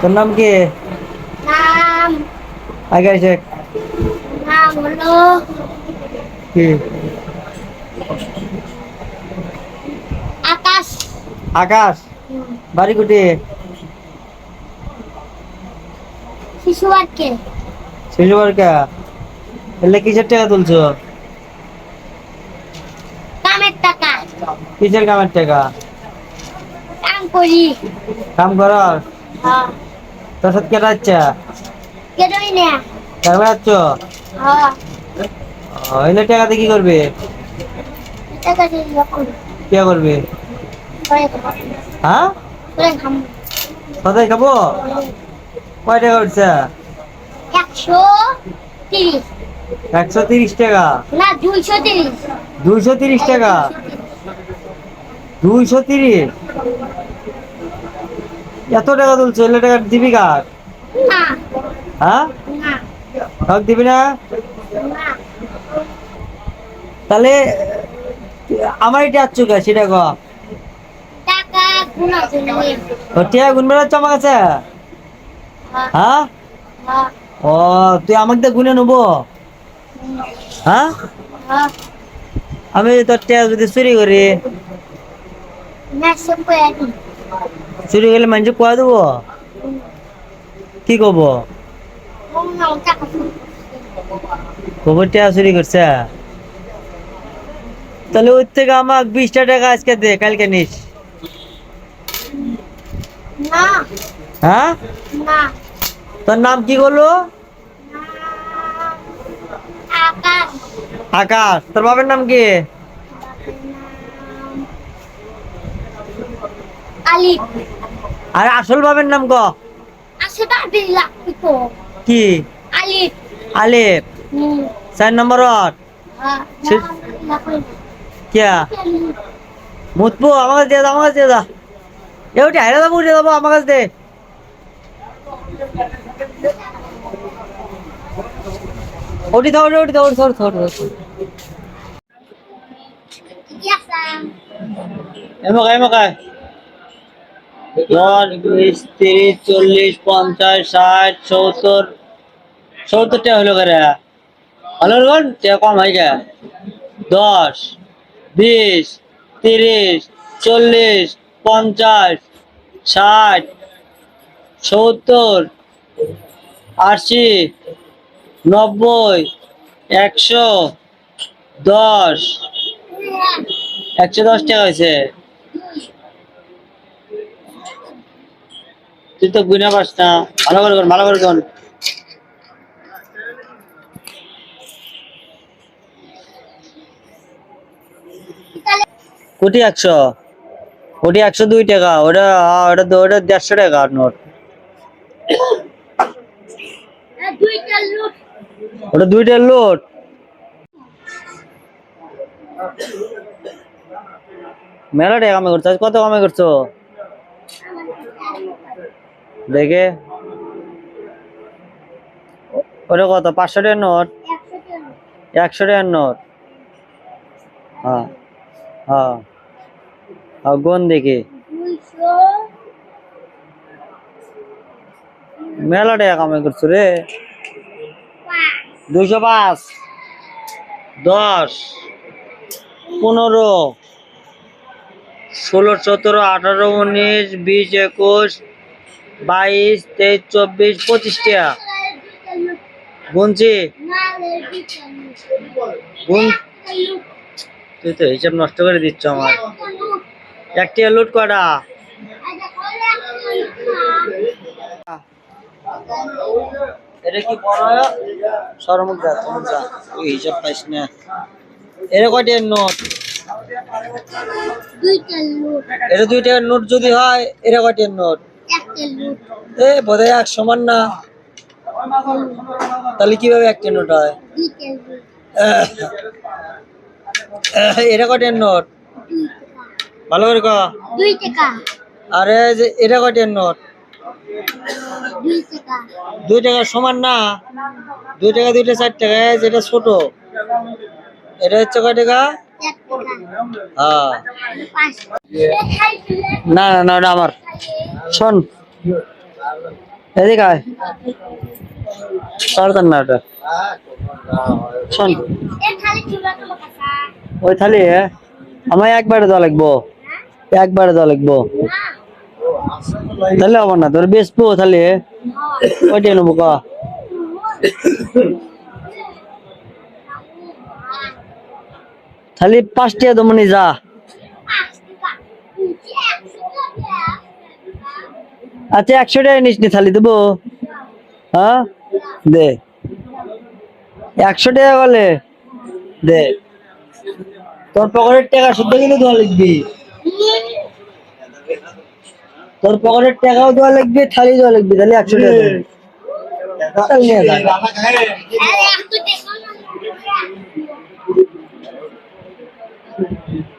তোর নাম কি? নাম। আগে এসে নাম হলো কি? আকাশ। আকাশ? বাড়ি কুটি শিশু আটকে শিশু বাড়িকা এলে কিসের টাকা তুলছো? কামের টাকা। কিসের কামের টাকা? করি। কাম করার হ্যাঁ। তোর সাথে কেটে যাচ্ছে? কেটই না। টাকা যাচ্ছ? হ্যাঁ। এলে টাকাতে কি করবে? টাকা দিয়ে কে করবে? করে হ্যাঁ? করে খাব। কোথায় খাব? কয় টাকা উঠছে? একশো তিরিশ। একশো তিরিশ টাকা? না দুইশো তিরিশ। দুইশো তিরিশ টাকা? দুইশো তিরিশ? এত টাকা তুলছো এলে টাকা দিবি কার? হ্যাঁ? কাক দিবি না? তাহলে আমার এটা আচ্ছু কা সেটা ক? টিয়া আমার কাছে? হ্যাঁ। হ্যাঁ? হ্যাঁ। ও তুই আমাকে দিয়ে গুনে নেব? হ্যাঁ? আমি তোর টিয়া যদি চুরি করি? চুরি করলে মানুষ কোয়া দেবো কি কব অন্য টাকা কব টিয়া চুরি করছে তাহলে ওর থেকে আমাকে বিশটা টাকা আজকে দে কালকে নিস না হ্যাঁ না তোর নাম কি করল আকাশ আকাশ তোর বাবার নাম কি আলিফ আর আসল বাবার নাম ক? আসে বাবি লাগবে তো কি? আলিফ। আলিফ। হুম। চার নম্বর হ্যাঁ লাগবে কিয়া? মুতবো আমার কাছে দিয়ে দাও আমার কাছে দিয়ে দাও। এ উঠে হাইরা যাব উঠে যাব আমার কাছে দে। উঠি দাও উঠি দাও উঠি দাও উঠি দাও এমকাই এমকাই দশ, বিশ, তিরিশ, চল্লিশ, পঞ্চাশ, ষাট, সত্তর সত্তর টাকা হলো করে। হলো কম হয়ে যায় দশ, বিশ, তিরিশ, চল্লিশ, পঞ্চাশ, ষাট, সত্তর, আশি, নব্বই, একশো, দশ। একশো দশ টাকা হয়েছে। তুই তো গুনে পাস না। ভালো করে ভালো করে কর। কোটি একশো। কোটি একশো দুই টাকা, ওটা ওটা ওটা দেড়শো টাকা নোট। ওটা দুইটার লোট মেলা টাকা কামাই করছ কত কামাই করছ? দেখে? ওটা কত? পাঁচশো টাকার নোট? একশো টাকার নোট। হ্যাঁ হ্যাঁ। গোন দেখি। মেলা টাকা কামাই করছ রে। দুইশো পাঁচ, দশ, পনেরো, ষোলো, সতেরো, আঠারো, উনিশ, বিশ, একুশ বাইশ তেইশ চব্বিশ পঁচিশ টাকা দুইটা গুনছি গুন তুই তো হিসাব নষ্ট করে দিচ্ছ আমার। একটা লুট কটা করে। এটা কি বড় হিসাব পাইস না। এটা কয়টার নোট? এটা দুই টাকার নোট যদি হয় এটা কয়টার নোট? এ বোধহয় এক সমান না। তাহলে কীভাবে নোট হয়? এটা নোট? ভালো করে ক। আরে যে এটা নোট? দুই টাকা সমান না। দুই টাকা দুইটা চার টাকা যেটা ছোট। এটা হচ্ছে কয় টাকা? এক না না না আমার। শোন। এদিকে আয়। সরকার না ওটা। শোন। ওই থালি আমায় একবারে দেওয়া লাগবো। একবারে দেওয়া লাগবো। তাহলে হবে না। তোর বেসবো তাহলে ওইটাই নেব, কা। তাহলে পাঁচ টাকা দমনি যা। আচ্ছা একশো টাকা নিস নি থালি দেবো। হ্যাঁ? দে। একশো টাকা বলে দে। তোর পকেটের টাকা শুদ্ধ কিন্তু দেওয়া লিখবি তোর পকেটের টাকাও দেওয়া লাগবে থালি দেওয়া লাগবে তাহলে একশো টাকা দেবো। Gracias.